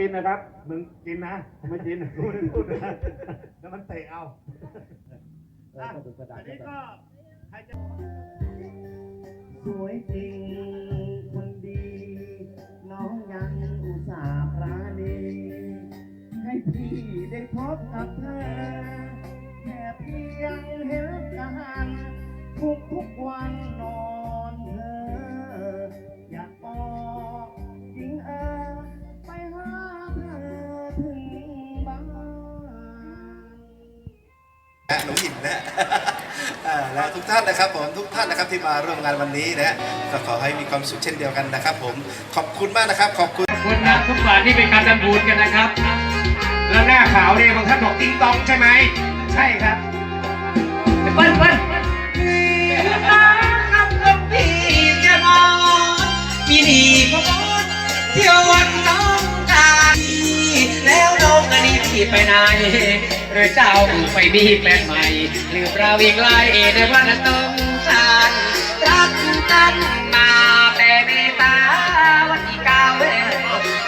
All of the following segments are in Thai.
กินนะครับ มึงกินนะ ไม่กินกูไม่ได้พูดนะแล้วมันเตะเอาอะอันนี้ก็ใครจะ สวยจริงคนดี น้องยังอุตส่าห์ปราณี ให้พี่ได้พบกับเธอ แค่เพียงเห็นกันทุกทุกๆวัน นูหญิงนะอ่าและทุกท่านนะครับผมทุกท่านนะครับที่มาร่วมงานวันนี้นะฮะก็ขอให้มีความสุขเช่นเดียวกันนะครับ ผมขอบคุณมากนะครับ ขอบคุณ คนนะทุกฝ่ายที่เป็นการทำบุญกันนะครับ แล้วหน้าขาวเนี่ยบางท่านบอกติ๊งตองใช่ไหม ใช่ครับเปิ้ลเปิ้ล ไปไหนหรือเจ้าไปมีแฟนใหม่ หรือเราวิ่งไล่ในวันนั้นต้องชานรักกันมาแต่เมตาวันที่เก้าเว้ย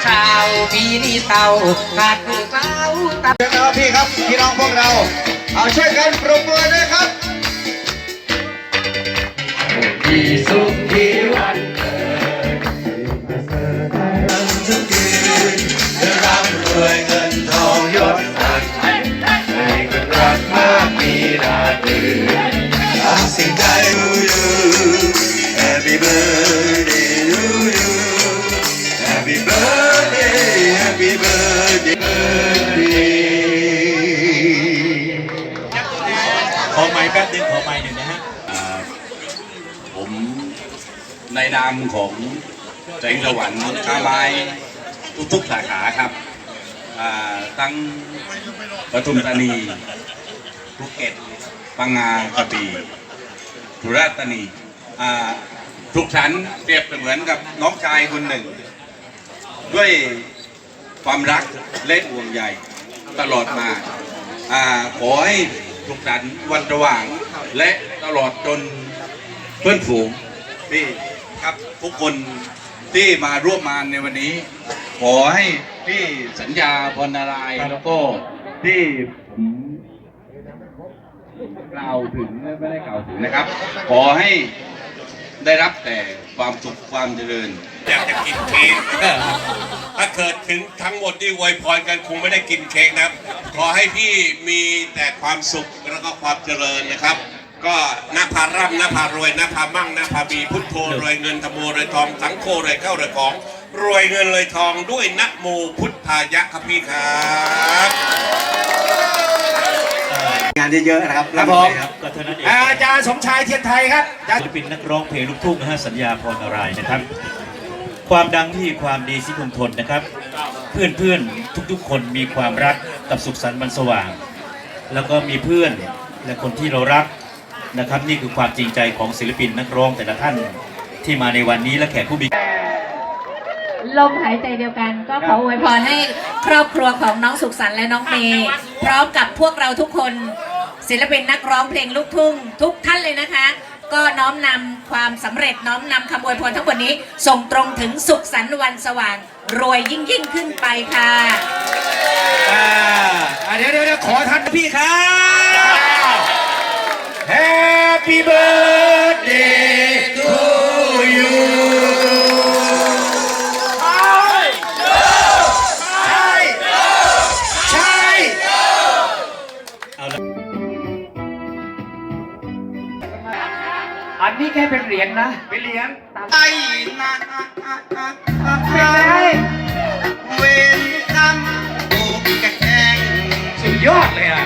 ชาวปีนี้เศร้าขาดผู้เฝ้าตานะครับพี่ครับพี่น้องพวกเรา เอาช่วยกันปรบมือด้วยครับ ที่สุขที่วัน ขอไม้แป๊บนึงขอไม้หนึ่งนะฮะอ่าผมในนามของแสงสวรรค์ค้าไม้ทุกๆสาขาครับอ่าตั้งปทุมธานีภูเก็ตปังงากระบี่ สุราษฎร์ธานีทุกชั้นเปรียบเสมือนกับน้องชายคนหนึ่ง ด้วยความรักและห่วงใยตลอดมาอขอให้ทุกสันวันสว่าง และตลอดจนเพื่อนฝูงที่ครับทุกคนที่มาร่วมงานในวันนี้ ขอให้พี่สัญญาพรนารายแล้วก็ที่ผม กล่าวถึงไม่ได้กล่าวถึงนะครับ ขอให้ได้รับแต่ความสุขความเจริญ อยากจะกินเค้กถ้าเกิดถึงทั้งหมดที่อวยพรกันคงไม่ได้กินเค้กนะครับ ขอให้พี่มีแต่ความสุขแล้วก็ความเจริญนะครับ ก็นาพาร่ำนาพารวยนาพามั่งนาพามีพุทโธรวยเงินธโมรวยทองสังโฆรวยเข้ารวยของ รวยเงินรวยทองด้วยนะโมพุทธายะครับพี่ครับ เยอะๆนะครับครับผมก็เท่านั้นเองอาจารย์สมชายเทียนไทยครับอาจารย์ศิลปินนักร้องเพลงลูกทุ่งนะฮะสัญญาพรนารายณ์นะครับ ความดังที่ความดีสิคงทนนะครับเพื่อนเพื่อนๆทุกๆ คนมีความรักกับสุขสันต์วันสว่าง แล้วก็มีเพื่อนและคนที่เรารักนะครับ นี่คือความจริงใจของศิลปินนักร้องแต่ละท่านที่มาในวันนี้และแขกผู้มี ลมหายใจเดียวกันก็ขออวยพรให้ครอบครัวของน้องสุขสันต์และน้องเมย์พร้อมกับพวกเราทุกคน ศิลปินนักร้องเพลงลูกทุ่งทุกท่านเลยนะคะ ก็น้อมนำความสำเร็จน้อมนำคำอวยพรทั้งหมดนี้ ส่งตรงถึงสุขสันต์วันสว่าง รวยยิ่งยิ่งขึ้นไปค่ะ อ่าอ่าเดี๋ยวเดี๋ยวเดี๋ยวขอท่านพี่ครับ Happy birthday เป็นเหรียญนะ ไปเลี้ยงไอ้นาเป็นไงเวรกรรมถูกแกล้งสุดยอดเลยอะ